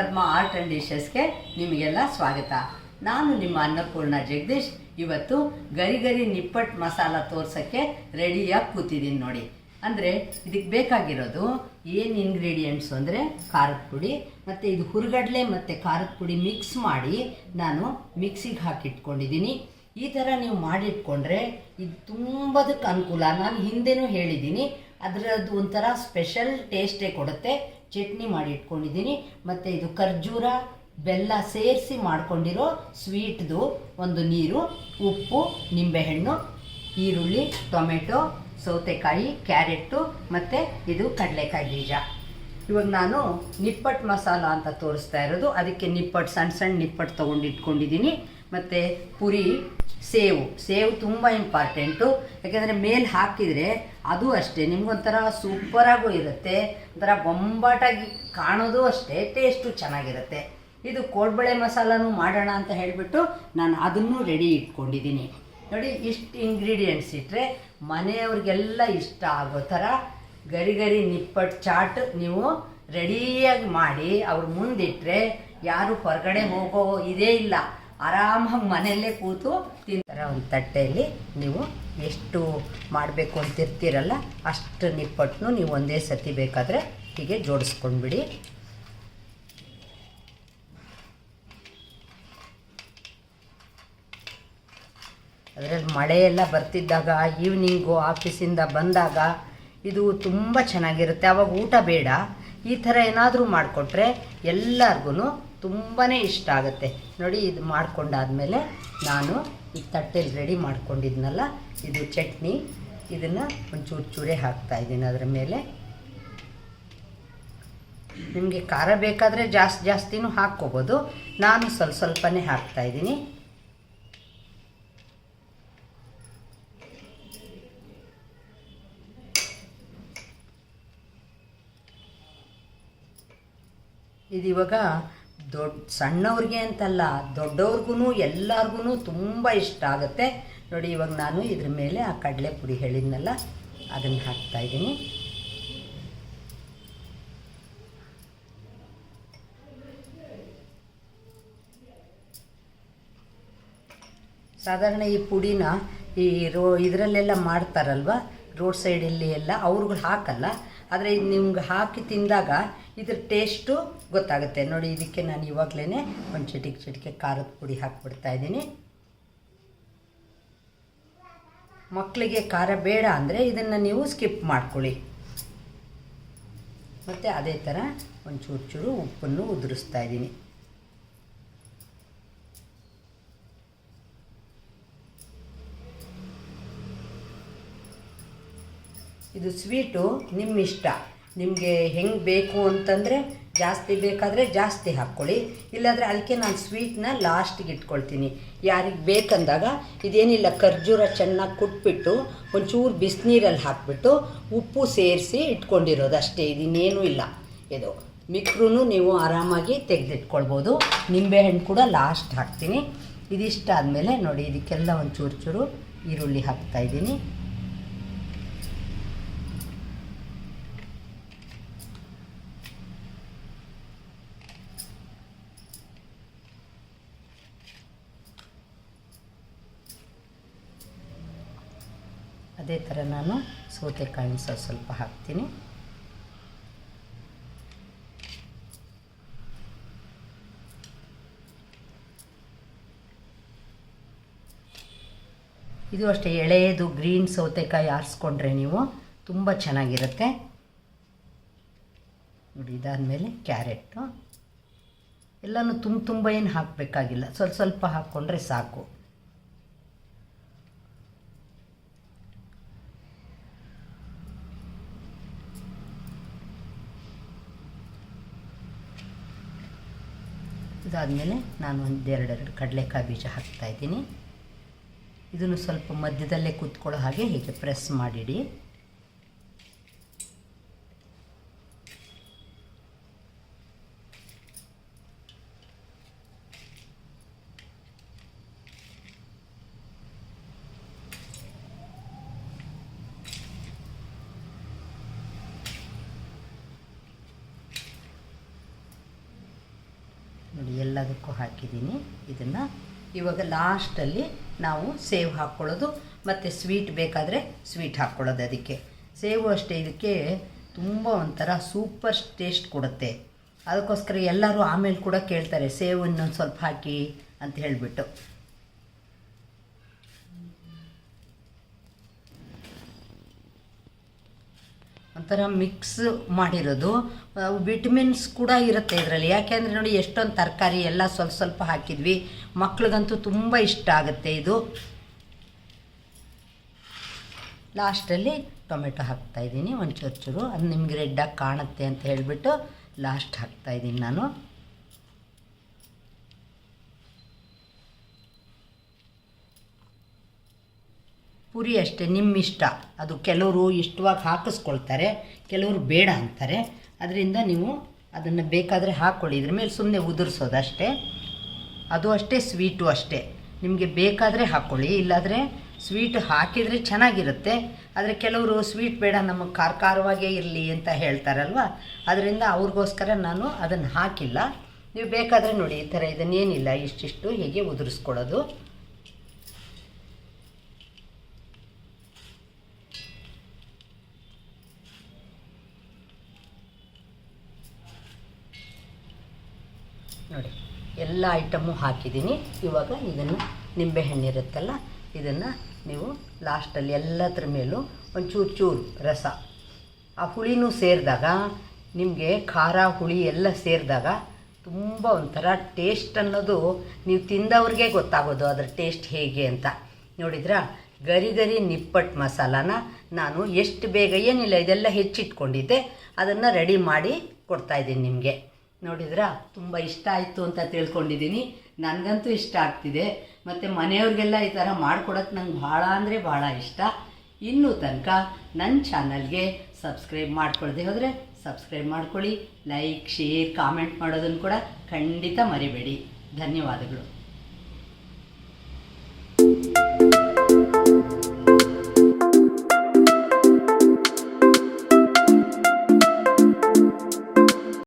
Padma art and ಡಿಶಸ್ಗೆ ನಿಮಗೆಲ್ಲ ಸ್ವಾಗತ. ನಾನು ನಿಮ್ಮ ಅನ್ನಪೂರ್ಣ ಜಗದೀಶ್. ಇವತ್ತು ಗರಿ ಗರಿ ನಿಪ್ಪಟ್ಟು ಮಸಾಲ ತೋರ್ಸೋಕ್ಕೆ ರೆಡಿಯಾಗಿ ಕೂತಿದ್ದೀನಿ ನೋಡಿ. ಅಂದರೆ ಇದಕ್ಕೆ ಬೇಕಾಗಿರೋದು ಏನು ಇಂಗ್ರೀಡಿಯೆಂಟ್ಸು ಅಂದರೆ ಖಾರದ ಪುಡಿ, ಮತ್ತು ಇದು ಹುರುಗಡಲೆ ಮತ್ತು ಖಾರದ ಪುಡಿ ಮಿಕ್ಸ್ ಮಾಡಿ ನಾನು ಮಿಕ್ಸಿಗೆ ಹಾಕಿಟ್ಕೊಂಡಿದ್ದೀನಿ ಈ ಥರ ನೀವು ಮಾಡಿಟ್ಕೊಂಡ್ರೆ ಇದು ತುಂಬದಕ್ಕೆ ಅನುಕೂಲ. ನಾನು ಹಿಂದೆನೂ ಹೇಳಿದ್ದೀನಿ ಅದರದ್ದು ಒಂಥರ ಸ್ಪೆಷಲ್ ಟೇಸ್ಟೇ ಕೊಡುತ್ತೆ. ಚಟ್ನಿ ಮಾಡಿ ಇಟ್ಕೊಂಡಿದ್ದೀನಿ. ಮತ್ತು ಇದು ಖರ್ಜೂರ ಬೆಲ್ಲ ಸೇರಿಸಿ ಮಾಡ್ಕೊಂಡಿರೋ ಸ್ವೀಟ್ದು ಒಂದು ನೀರು, ಉಪ್ಪು, ನಿಂಬೆಹಣ್ಣು, ಈರುಳ್ಳಿ, ಟೊಮೆಟೊ, ಸೌತೆಕಾಯಿ, ಕ್ಯಾರೆಟ್ಟು ಮತ್ತು ಇದು ಕಡಲೆಕಾಯಿ ಬೀಜ. ಇವಾಗ ನಾನು ನಿಪ್ಪಟ್ಟು ಮಸಾಲ ಅಂತ ತೋರಿಸ್ತಾ ಇರೋದು. ಅದಕ್ಕೆ ನಿಪ್ಪಟ್ಟು, ಸಣ್ಣ ಸಣ್ಣ ನಿಪ್ಪಟ್ಟು ತೊಗೊಂಡು ಇಟ್ಕೊಂಡಿದ್ದೀನಿ. ಮತ್ತು ಪುರಿ ಸೇವು ಸೇವು ತುಂಬ ಇಂಪಾರ್ಟೆಂಟು ಯಾಕೆಂದರೆ ಮೇಲೆ ಹಾಕಿದರೆ ಅದು ಅಷ್ಟೇ, ನಿಮಗೊಂಥರ ಸೂಪರಾಗೂ ಇರುತ್ತೆ. ಒಂಥರ ಬೊಂಬಾಟಾಗಿ ಕಾಣೋದು ಅಷ್ಟೇ ಟೇಸ್ಟು ಚೆನ್ನಾಗಿರುತ್ತೆ. ಇದು ಕೋಡ್ಬಳೆ ಮಸಾಲನೂ ಮಾಡೋಣ ಅಂತ ಹೇಳಿಬಿಟ್ಟು ನಾನು ಅದನ್ನು ರೆಡಿ ಇಟ್ಕೊಂಡಿದ್ದೀನಿ. ನೋಡಿ, ಇಷ್ಟು ಇಂಗ್ರೀಡಿಯೆಂಟ್ಸ್ ಇಟ್ಟರೆ ಮನೆಯವ್ರಿಗೆಲ್ಲ ಇಷ್ಟ ಆಗೋ ಥರ ಗರಿ ಗರಿ ನಿಪ್ಪಟ್ಟು ಚಾಟ್ ನೀವು ರೆಡಿಯಾಗಿ ಮಾಡಿ, ಅವ್ರ ಮುಂದಿಟ್ಟರೆ ಯಾರು ಹೊರಗಡೆ ಹೋಗೋ ಇದೇ ಇಲ್ಲ. ಆರಾಮಾಗಿ ಮನೆಯಲ್ಲೇ ಕೂತು ತಿಂತಾರೆ. ಒಂದು ತಟ್ಟೆಯಲ್ಲಿ ನೀವು ಎಷ್ಟು ಮಾಡಬೇಕು ಅಂತಿರ್ತೀರಲ್ಲ ಅಷ್ಟು ನಿಪ್ಪಟ್ಟನ್ನು ನೀವು ಒಂದೇ ಸತಿ ಬೇಕಾದರೆ ಹೀಗೆ ಜೋಡಿಸ್ಕೊಂಡ್ಬಿಡಿ. ಅದರಲ್ಲಿ ಮಳೆ ಎಲ್ಲ ಬರ್ತಿದ್ದಾಗ ಈವ್ನಿಂಗು ಆಫೀಸಿಂದ ಬಂದಾಗ ಇದು ತುಂಬ ಚೆನ್ನಾಗಿರುತ್ತೆ. ಆವಾಗ ಊಟ ಬೇಡ. ಈ ಥರ ಏನಾದರೂ ಮಾಡಿಕೊಟ್ರೆ ಎಲ್ಲರಿಗೂ ತುಂಬಾ ಇಷ್ಟ ಆಗುತ್ತೆ. ನೋಡಿ, ಇದು ಮಾಡ್ಕೊಂಡಾದ್ಮೇಲೆ ನಾನು ಈ ತಟ್ಟೆಲಿ ರೆಡಿ ಮಾಡ್ಕೊಂಡಿದ್ನಲ್ಲ, ಇದು ಚಟ್ನಿ. ಇದನ್ನು ಒಂಚೂರು ಚೂರೇ ಹಾಕ್ತಾ ಇದ್ದೀನಿ ಅದರ ಮೇಲೆ. ನಿಮಗೆ ಖಾರ ಬೇಕಾದರೆ ಜಾಸ್ತಿ, ಜಾಸ್ತಿನೂ ಹಾಕ್ಕೋಬೋದು. ನಾನು ಸ್ವಲ್ಪ ಸ್ವಲ್ಪನೇ ಹಾಕ್ತಾ ಇದ್ದೀನಿ. ಇದು ಇವಾಗ ದೊಡ್ಡ ಸಣ್ಣವ್ರಿಗೆ ಅಂತಲ್ಲ ದೊಡ್ಡವ್ರಿಗೂ ಎಲ್ಲರಿಗೂ ತುಂಬ ಇಷ್ಟ ಆಗುತ್ತೆ. ನೋಡಿ, ಇವಾಗ ನಾನು ಇದ್ರ ಮೇಲೆ ಆ ಕಡಲೆ ಪುಡಿ ಹೇಳಿದ್ನಲ್ಲ, ಅದನ್ನು ಹಾಕ್ತಾಯಿದ್ದೀನಿ ಸಾಧಾರಣ ಈ ಪುಡಿನ ಈ ರೋ, ಇದರಲ್ಲೆಲ್ಲ ಮಾಡ್ತಾರಲ್ವ? ರೋಡ್ ಸೈಡಲ್ಲಿ ಎಲ್ಲ, ಅವ್ರುಗಳು ಹಾಕಲ್ಲ. ಆದರೆ ಇದು ನಿಮ್ಗೆ ಹಾಕಿ ತಿಂದಾಗ ಇದ್ರ ಟೇಸ್ಟು ಗೊತ್ತಾಗುತ್ತೆ. ನೋಡಿ, ಇದಕ್ಕೆ ನಾನು ಇವಾಗಲೇ ಒಂದು ಚಿಟಿಕೆ ಚಿಟಿಕೆ ಖಾರದ ಪುಡಿ ಹಾಕ್ಬಿಡ್ತಾ ಇದ್ದೀನಿ. ಮಕ್ಕಳಿಗೆ ಖಾರ ಬೇಡ ಅಂದರೆ ಇದನ್ನು ನೀವು ಸ್ಕಿಪ್ ಮಾಡ್ಕೊಳ್ಳಿ. ಮತ್ತು ಅದೇ ಥರ ಒಂದು ಚೂರು ಚೂರು ಉಪ್ಪನ್ನು ಉದುರಿಸ್ತಾ ಇದ್ದೀನಿ. ಇದು ಸ್ವೀಟು ನಿಮ್ಮ ಇಷ್ಟ ನಿಮಗೆ ಹೆಂಗೆ ಬೇಕು ಅಂತಂದರೆ ಜಾಸ್ತಿ ಬೇಕಾದರೆ ಜಾಸ್ತಿ ಹಾಕ್ಕೊಳ್ಳಿ. ಇಲ್ಲಾಂದರೆ ಅದಕ್ಕೆ ನಾನು ಸ್ವೀಟ್ನ ಲಾಸ್ಟಿಗೆ ಇಟ್ಕೊಳ್ತೀನಿ. ಯಾರಿಗೆ ಬೇಕಂದಾಗ ಇದೇನಿಲ್ಲ, ಖರ್ಜೂರ ಚೆನ್ನಾಗಿ ಕುಟ್ಬಿಟ್ಟು, ಒಂಚೂರು ಬಿಸಿನೀರಲ್ಲಿ ಹಾಕ್ಬಿಟ್ಟು ಉಪ್ಪು ಸೇರಿಸಿ ಇಟ್ಕೊಂಡಿರೋದು ಅಷ್ಟೇ, ಇದನ್ನೇನೂ ಇಲ್ಲ. ಇದು ಮಿಕ್ರೂ ನೀವು ಆರಾಮಾಗಿ ತೆಗೆದಿಟ್ಕೊಳ್ಬೋದು. ನಿಂಬೆಹಣ್ಣು ಕೂಡ ಲಾಸ್ಟ್ ಹಾಕ್ತೀನಿ. ಇದಿಷ್ಟ ಆದಮೇಲೆ ನೋಡಿ, ಇದಕ್ಕೆಲ್ಲ ಒಂಚೂರು ಚೂರು ಈರುಳ್ಳಿ ಹಾಕ್ತಾಯಿದ್ದೀನಿ ಅದೇ ಥರ ನಾನು ಸೌತೆಕಾಯಿನ ಸ್ವಲ್ಪ ಸ್ವಲ್ಪ ಹಾಕ್ತೀನಿ. ಇದು ಅಷ್ಟೇ ಎಳೆಯದು, ಗ್ರೀನ್ ಸೌತೆಕಾಯಿ ಆರಿಸ್ಕೊಂಡ್ರೆ ನೀವು ತುಂಬ ಚೆನ್ನಾಗಿರುತ್ತೆ. ನೋಡಿ, ಇದಾದಮೇಲೆ ಕ್ಯಾರೆಟು. ಎಲ್ಲನೂ ತುಂಬ ತುಂಬ ಏನು ಹಾಕಬೇಕಾಗಿಲ್ಲ. ಸ್ವಲ್ಪ ಸ್ವಲ್ಪ ಹಾಕ್ಕೊಂಡ್ರೆ ಸಾಕು. ಇದಾದಮೇಲೆ ನಾನು ಒಂದೆರಡೆರಡು ಕಡಲೆಕಾಯಿ ಬೀಜ ಹಾಕ್ತಾಯಿದ್ದೀನಿ ಇದನ್ನು ಸ್ವಲ್ಪ ಮಧ್ಯದಲ್ಲೇ ಕೂತ್ಕೊಳ್ಳೋ ಹಾಗೆ ಹೀಗೆ ಪ್ರೆಸ್ ಮಾಡಿಡಿ. ಎಲ್ಲದಕ್ಕೂ ಹಾಕಿದ್ದೀನಿ. ಇದನ್ನು ಇವಾಗ ಲಾಸ್ಟಲ್ಲಿ ನಾವು ಸೇವ್ ಹಾಕ್ಕೊಳ್ಳೋದು ಮತ್ತು ಸ್ವೀಟ್ ಬೇಕಾದರೆ ಸ್ವೀಟ್ ಹಾಕ್ಕೊಳ್ಳೋದು ಅದಕ್ಕೆ. ಸೇವು ಅಷ್ಟೇ ಇದಕ್ಕೆ ತುಂಬ ಒಂಥರ ಸೂಪರ್ ಟೇಸ್ಟ್ ಕೊಡುತ್ತೆ. ಅದಕ್ಕೋಸ್ಕರ ಎಲ್ಲರೂ ಆಮೇಲೆ ಕೂಡ ಕೇಳ್ತಾರೆ, ಸೇವು ಇನ್ನೊಂದು ಸ್ವಲ್ಪ ಹಾಕಿ ಅಂತ ಹೇಳಿಬಿಟ್ಟು. ಒಂಥರ ಮಿಕ್ಸ್ ಮಾಡಿರೋದು. ವಿಟಮಿನ್ಸ್ ಕೂಡ ಇರುತ್ತೆ ಇದರಲ್ಲಿ. ಯಾಕೆಂದರೆ ನೋಡಿ, ಎಷ್ಟೊಂದು ತರಕಾರಿ ಎಲ್ಲ ಸ್ವಲ್ಪ ಸ್ವಲ್ಪ ಹಾಕಿದ್ವಿ. ಮಕ್ಳಿಗಂತೂ ತುಂಬ ಇಷ್ಟ ಆಗುತ್ತೆ ಇದು. ಲಾಸ್ಟಲ್ಲಿ ಟೊಮೆಟೊ ಹಾಕ್ತಾಯಿದ್ದೀನಿ ಒಂದು ಚೂರು ಚೂರು. ಅದು ನಿಮ್ಗೆ ರೆಡ್ಡಾಗಿ ಕಾಣುತ್ತೆ ಅಂತ ಹೇಳಿಬಿಟ್ಟು ಲಾಸ್ಟ್ ಹಾಕ್ತಾಯಿದ್ದೀನಿ ನಾನು. ಪುರಿ ಅಷ್ಟೇ ನಿಮ್ಮ ಇಷ್ಟ. ಅದು ಕೆಲವರು ಇಷ್ಟವಾಗಿ ಹಾಕಿಸ್ಕೊಳ್ತಾರೆ, ಕೆಲವರು ಬೇಡ ಅಂತಾರೆ. ಅದರಿಂದ ನೀವು ಅದನ್ನು ಬೇಕಾದರೆ ಹಾಕ್ಕೊಳ್ಳಿ ಇದ್ರ ಮೇಲೆ ಸುಮ್ಮನೆ ಉದುರಿಸೋದು ಅಷ್ಟೇ ಅದು ಅಷ್ಟೇ, ಸ್ವೀಟು ಅಷ್ಟೇ. ನಿಮಗೆ ಬೇಕಾದರೆ ಹಾಕ್ಕೊಳ್ಳಿ ಇಲ್ಲಾದರೆ ಸ್ವೀಟ್ ಹಾಕಿದರೆ ಚೆನ್ನಾಗಿರುತ್ತೆ. ಆದರೆ ಕೆಲವರು ಸ್ವೀಟ್ ಬೇಡ ನಮಗೆ ಖಾರ ಖಾರವಾಗೇ ಇರಲಿ ಅಂತ ಹೇಳ್ತಾರಲ್ವ? ಅದರಿಂದ ಅವ್ರಿಗೋಸ್ಕರ ನಾನು ಅದನ್ನು ಹಾಕಿಲ್ಲ. ನೀವು ಬೇಕಾದರೆ ನೋಡಿ, ಈ ಥರ ಇದನ್ನೇನಿಲ್ಲ, ಇಷ್ಟಿಷ್ಟು ಹೀಗೆ ಉದುರಿಸ್ಕೊಳ್ಳೋದು ನೋಡಿ ಎಲ್ಲ ಐಟಮು ಹಾಕಿದ್ದೀನಿ. ಇವಾಗ ಇದನ್ನು ನಿಂಬೆಹಣ್ಣಿರುತ್ತಲ್ಲ ಇದನ್ನು ನೀವು ಲಾಸ್ಟಲ್ಲಿ ಎಲ್ಲದ್ರ ಮೇಲೂ ಒಂಚೂರು ಚೂರು ರಸ. ಆ ಹುಳಿನೂ ಸೇರಿದಾಗ, ನಿಮಗೆ ಖಾರ, ಹುಳಿ ಎಲ್ಲ ಸೇರಿದಾಗ ತುಂಬ ಒಂಥರ ಟೇಸ್ಟ್ ಅನ್ನೋದು ನೀವು ತಿಂದವ್ರಿಗೆ ಗೊತ್ತಾಗೋದು ಅದರ ಟೇಸ್ಟ್ ಹೇಗೆ ಅಂತ. ನೋಡಿದ್ರಾ? ಗರಿ ಗರಿ ನಿಪ್ಪಟ್ಟು ಮಸಾಲಾನ ನಾನು ಎಷ್ಟು ಬೇಗ ಏನಿಲ್ಲ, ಇದೆಲ್ಲ ಹೆಚ್ಚಿಟ್ಕೊಂಡಿದ್ದೆ, ಅದನ್ನು ರೆಡಿ ಮಾಡಿ ಕೊಡ್ತಾಯಿದ್ದೀನಿ ನಿಮಗೆ. ನೋಡಿದ್ರಾ? ತುಂಬ ಇಷ್ಟ ಆಯಿತು ಅಂತ ತಿಳ್ಕೊಂಡಿದ್ದೀನಿ. ನನಗಂತೂ ಇಷ್ಟ ಆಗ್ತಿದೆ. ಮತ್ತು ಮನೆಯವ್ರಿಗೆಲ್ಲ ಈ ಥರ ಮಾಡ್ಕೊಡೋಕ್ಕೆ ನಂಗೆ ಭಾಳ ಅಂದರೆ ಭಾಳ ಇಷ್ಟ. ಇನ್ನೂ ತನಕ ನನ್ನ ಚಾನಲ್ಗೆ ಸಬ್ಸ್ಕ್ರೈಬ್ ಮಾಡ್ಕೊಳ್ದೆ ಹೋದರೆ ಸಬ್ಸ್ಕ್ರೈಬ್ ಮಾಡ್ಕೊಳ್ಳಿ. ಲೈಕ್, ಶೇರ್, ಕಾಮೆಂಟ್ ಮಾಡೋದನ್ನು ಕೂಡ ಖಂಡಿತ ಮರಿಬೇಡಿ. ಧನ್ಯವಾದಗಳು.